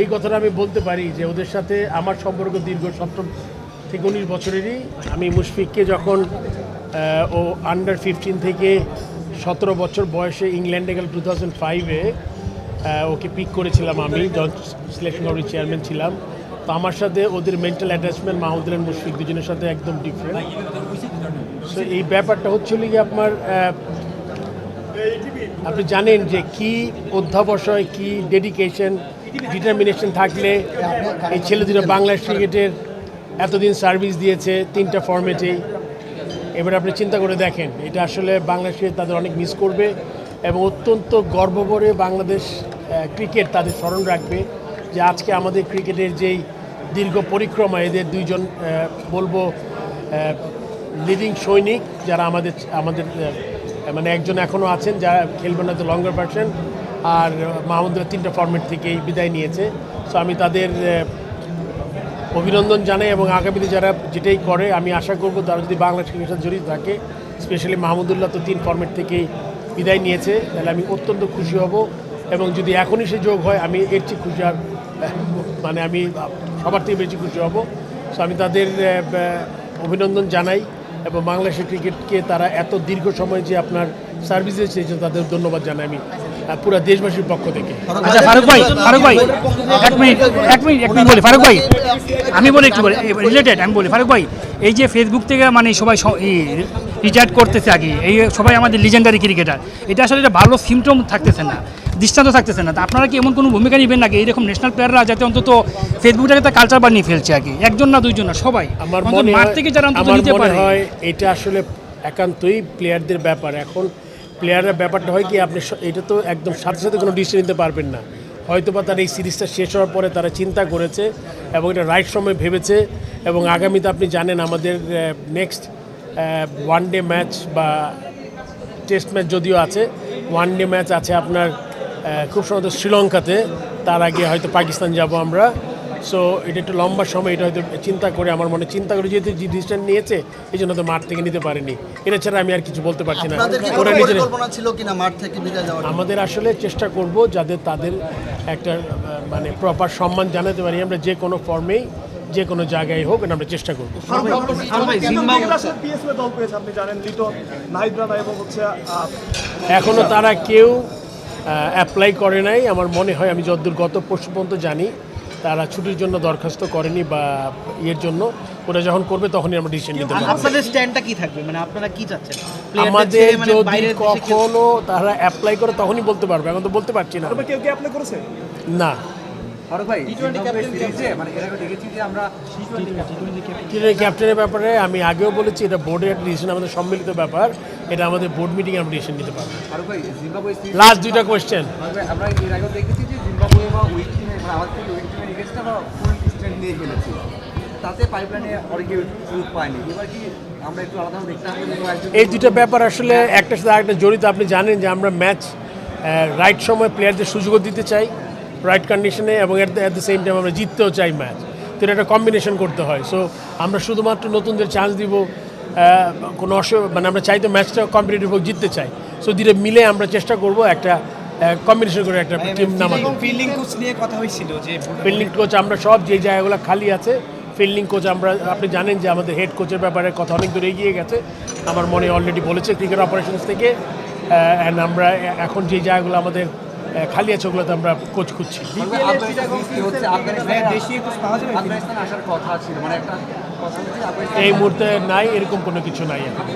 এই কথাটা আমি বলতে পারি যে ওদের সাথে আমার সম্পর্ক দীর্ঘ সপ্তম থেকে উনিশ বছরেরই। আমি মুশফিককে যখন ও আন্ডার ফিফটিন থেকে সতেরো বছর বয়সে ইংল্যান্ডে গেল টু থাউজেন্ড ফাইভে ওকে পিক করেছিলাম আমি সিলেকশন কমিটির চেয়ারম্যান ছিলাম। তো আমার সাথে ওদের মেন্টাল অ্যাটাচমেন্ট মাহমুদুল মুশফিক দুজনের সাথে একদম ডিফারেন্ট সো এই ব্যাপারটা হচ্ছিল কি আপনার আপনি জানেন যে কি অধ্যাবসায়, কি ডেডিকেশন ডিটারমিনেশন থাকলে এই ছেলে দুটো বাংলাদেশ ক্রিকেটের এতদিন সার্ভিস দিয়েছে তিনটা ফর্মেটেই এবার আপনি চিন্তা করে দেখেন, এটা আসলে বাংলাদেশে তাদের অনেক মিস করবে এবং অত্যন্ত গর্ব করে বাংলাদেশ ক্রিকেট তাদের স্মরণ রাখবে যে আজকে আমাদের ক্রিকেটের যেই দীর্ঘ পরিক্রমা, এদের দুইজন বলব লিডিং সৈনিক যারা আমাদের আমাদের মানে একজন এখনও আছেন, যারা খেলবেন হয়তো লঙ্গার পার্সেন আর মাহমুদুল্লাহ তিনটা ফর্মেট থেকেই বিদায় নিয়েছে। সো আমি তাদের অভিনন্দন জানাই এবং আগামীতে যারা যেটাই করে, আমি আশা করব তারা যদি বাংলাদেশ ক্রিকেটের সাথে জড়িত থাকে স্পেশালি মাহমুদুল্লাহ তো তিন ফর্মেট থেকেই বিদায় নিয়েছে, তাহলে আমি অত্যন্ত খুশি হব এবং যদি এখনই সে যোগ হয়, আমি এর চেয়ে খুশি আর মানে আমি সবার থেকে বেশি খুশি হব। সো আমি তাদের অভিনন্দন জানাই এবং বাংলাদেশের ক্রিকেটকে তারা এত দীর্ঘ সময় যে আপনার সার্ভিস জন্য তাদের ধন্যবাদ জানাই আমি। পুরো দেশবাসীর পক্ষ থেকে। আচ্ছা ফারুক ভাই ফারুক ভাই এক মিনিট এক মিনিট এক মিনিট বলি ফারুক ভাই আমি বলি একটু বলি রিলেটেড আমি বলি ফারুক ভাই এই যে ফেসবুক থেকে মানে সবাই রিচার্জ করতেছে আগে এই সবাই আমাদের লিজেন্ডারি ক্রিকেটার এটা আসলে একটা ভালো সিমটম থাকতেছে না দৃষ্টান্ত থাকতেছে না। তা আপনারা কি এমন কোনো ভূমিকা নেবেন নাকি? এইরকম ন্যাশনাল প্লেয়াররা যাতে অন্তত ফেসবুকটাকে একটা কালচার বানিয়ে ফেলছে আগে একজন না দুইজন না সবাই। আমার মাঠ থেকে যারা অন্তত নিতে পারে। হয় এটা আসলে একান্তই প্লেয়ারদের ব্যাপার। এখন প্লেয়াররা ব্যাপারটা হয় কি, আপনি এটা তো একদম সাথে সাথে কোনো ডিসিশন নিতে পারবেন না। হয়তো বা তার এই সিরিজটা শেষ হওয়ার পরে তারা চিন্তা করেছে এবং এটা রাইট সময় ভেবেছে এবং আগামীতে আপনি জানেন আমাদের নেক্সট ওয়ান ডে ম্যাচ বা টেস্ট ম্যাচ যদিও আছে ওয়ান ডে ম্যাচ আছে আপনার খুব সম্ভবত শ্রীলঙ্কাতে। তার আগে হয়তো পাকিস্তান যাব আমরা। সো এটা একটু লম্বা সময় এটা হয়তো চিন্তা করে আমার মনে চিন্তা করে যেহেতু যে ডিসিশন নিয়েছে এই জন্য তো মাঠ থেকে নিতে পারেনি। এটা ছাড়া আমি আর কিছু বলতে পারছি না। ওরা নিজের ছিল কিনা মাঠ থেকে আমাদের আসলে চেষ্টা করব যাদের তাদের একটা মানে প্রপার সম্মান জানাতে পারি। আমরা যে কোনো ফর্মেই যে কোনো জায়গায় হোক এটা আমরা চেষ্টা করব। এখনও তারা কেউ অ্যাপ্লাই করে নাই। আমার মনে হয় আমি যতদূর গত পরশু পর্যন্ত জানি তারা ছুটির জন্য দরখাস্ত করেনি বা ইয়ের জন্য ওরা যখন করবে তখনই আমরা ডিসিশন নিতে পারব। আপনাদের স্ট্যান্ডটা কি থাকবে? মানে আপনারা কি চাচ্ছেন? আমাদের মানে যদি কখনো তারা অ্যাপ্লাই করে তখনই বলতে পারবে এখন তো বলতে পারছি না। কেউ কি অ্যাপ্লাই করেছে? না। ফারুক ভাই জিম্বাবুয়ে সিরিজে মানে এর আগে দেখেছি যে আমরা টিমের ক্যাপ্টেনের ব্যাপারে আমি আগেও বলেছি এটা বোর্ডের একটা ডিসিশন আমাদের সম্মিলিত ব্যাপার। এটা আমাদের বোর্ড মিটিং আমরা ডিসিশন নিতে পারব। ফারুক ভাই জিম্বাবুয়ে সিরিজ লাস্ট দুইটা কোয়েশ্চেন আমরা এর আগেও দেখেছি আমাদের থেকে টিমের এগেন্স্টে আমরা ফুল স্ট্রেন্থ নিয়ে খেলেছি। তাতে পাইপলাইনে অনেকে সুযোগ পায়নি। এবার কি আমরা একটু আলাদা দেখতে এই দুটো ব্যাপার আসলে একটার সাথে আরেকটা জড়িত। আপনি জানেন যে আমরা ম্যাচ রাইট সময় প্লেয়ারদের সুযোগও দিতে চাই রাইট কন্ডিশনে এবং অ্যাট দ্য সেম টাইম আমরা জিততেও চাই ম্যাচ। তো এটা একটা কম্বিনেশন করতে হয়। সো আমরা শুধুমাত্র নতুনদের চান্স দিব কোনো অসু মানে আমরা চাই তো ম্যাচটা কম্পিটিটিভ হোক, জিততে চাই। সো দুটো মিলে আমরা চেষ্টা করব একটা কম্বিনেশন করে একটা টিম নামাতে ফিল্ডিং কোচ নিয়ে কথা হয়েছিল যে ফিল্ডিং কোচ আমরা সব যে জায়গাগুলো খালি আছে ফিল্ডিং কোচ আমরা আপনি জানেন যে আমাদের হেড কোচের ব্যাপারে কথা অনেক দূর এগিয়ে গেছে। আমার মনে অলরেডি বলেছে ক্রিকেট অপারেশনস থেকে। অ্যান্ড আমরা এখন যে জায়গাগুলো আমাদের খালি আছে ওগুলোতে আমরা কোচ খুঁজছি। মানে আফগানিস্তান এই মুহূর্তে নাই এরকম কোনো কিছু নাই এখন।